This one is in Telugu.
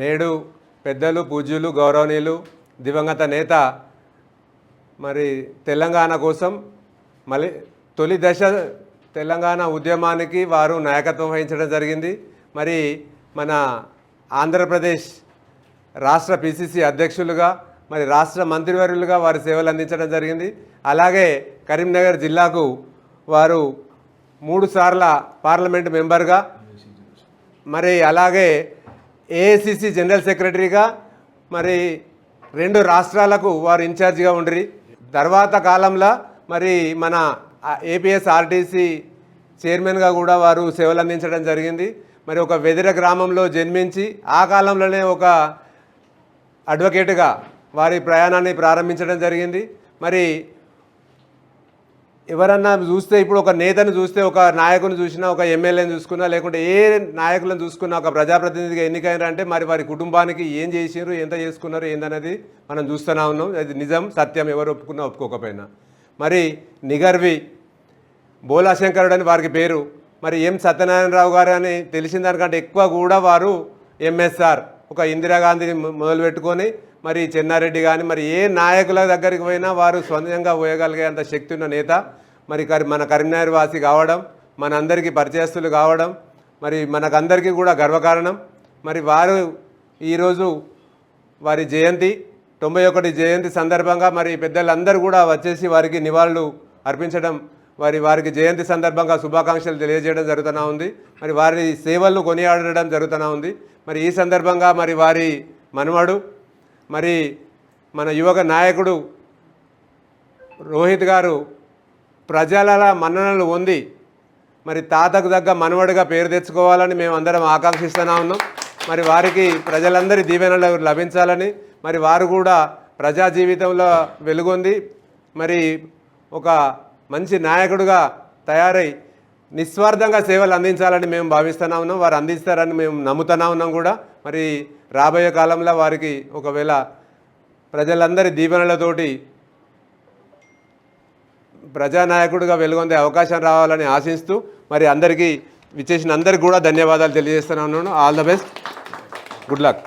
నేడు పెద్దలు పూజ్యులు గౌరవనీయులు దివంగత నేత మరి తెలంగాణ కోసం మళ్ళీ తొలి దశ తెలంగాణ ఉద్యమానికి వారు నాయకత్వం వహించడం జరిగింది. మరి మన ఆంధ్రప్రదేశ్ రాష్ట్ర పిసిసి అధ్యక్షులుగా మరి రాష్ట్ర మంత్రివర్యులుగా వారి సేవలు అందించడం జరిగింది. అలాగే కరీంనగర్ జిల్లాకు వారు మూడు సార్ల పార్లమెంట్ మెంబర్గా మరి అలాగే ఏఐసిసి జనరల్ సెక్రటరీగా మరి రెండు రాష్ట్రాలకు వారు ఇన్ఛార్జిగా ఉండ్రి. తర్వాత కాలంలో మరి మన ఏపీఎస్ ఆర్టీసీ చైర్మన్గా కూడా వారు సేవలు అందించడం జరిగింది. మరి ఒక వెదిర గ్రామంలో జన్మించి ఆ కాలంలోనే ఒక అడ్వకేట్గా వారి ప్రయాణాన్ని ప్రారంభించడం జరిగింది. మరి ఎవరన్నా చూస్తే ఇప్పుడు ఒక నేతను చూస్తే ఒక నాయకుని చూసినా ఒక ఎమ్మెల్యేని చూసుకున్నా లేకుంటే ఏ నాయకులను చూసుకున్నా ఒక ప్రజాప్రతినిధిగా ఎన్నికైనా అంటే మరి వారి కుటుంబానికి ఏం చేసినారు ఎంత చేసుకున్నారు ఏందనేది మనం చూస్తూనే ఉన్నాం. అది నిజం సత్యం ఎవరు ఒప్పుకున్నా ఒప్పుకోకపోయినా. మరి నిగర్వి బోలాశంకరుడు అని వారికి పేరు. మరి ఎం సత్యనారాయణరావు గారు అని తెలిసిన దానికంటే ఎక్కువ కూడా వారు ఎంఎస్ఆర్. ఒక ఇందిరాగాంధీని మొదలుపెట్టుకొని మొదలు పెట్టుకొని మరి చెన్నారెడ్డి కానీ మరి ఏ నాయకుల దగ్గరికి పోయినా వారు స్వంతంగా పోయగలిగే అంత శక్తి ఉన్న నేత. మరి మన కరీంనగర్ వాసి కావడం మనందరికీ పరిచయస్తులు కావడం మరి మనకందరికీ కూడా గర్వకారణం. మరి వారు ఈరోజు వారి జయంతి తొంభై ఒకటి జయంతి సందర్భంగా మరి పెద్దలందరూ కూడా వచ్చేసి వారికి నివాళులు అర్పించడం వారి వారికి జయంతి సందర్భంగా శుభాకాంక్షలు తెలియజేయడం జరుగుతూనే ఉంది. మరి వారి సేవలను కొనియాడడం జరుగుతూనే ఉంది. మరి ఈ సందర్భంగా మరి వారి మనవడు మరి మన యువక నాయకుడు రోహిత్ గారు ప్రజల మన్ననలు పొంది మరి తాతకు తగ్గ మనవడిగా పేరు తెచ్చుకోవాలని మేము అందరం ఆకాంక్షిస్తూనే ఉన్నాం. మరి వారికి ప్రజలందరి దీవెనలు లభించాలని మరి వారు కూడా ప్రజా జీవితంలో వెలుగొంది. మరి ఒక మంచి నాయకుడుగా తయారై నిస్వార్థంగా సేవలు అందించాలని మేము భావిస్తూనే ఉన్నాం. వారు అందిస్తారని మేము నమ్ముతూనే ఉన్నాం కూడా. మరి రాబోయే కాలంలో వారికి ఒకవేళ ప్రజలందరి దీవెనలతోటి ప్రజానాయకుడిగా వెలుగొందే అవకాశం రావాలని ఆశిస్తూ మరి అందరికీ విచ్చేసిన అందరికీ కూడా ధన్యవాదాలు తెలియజేస్తున్నాను all the best good luck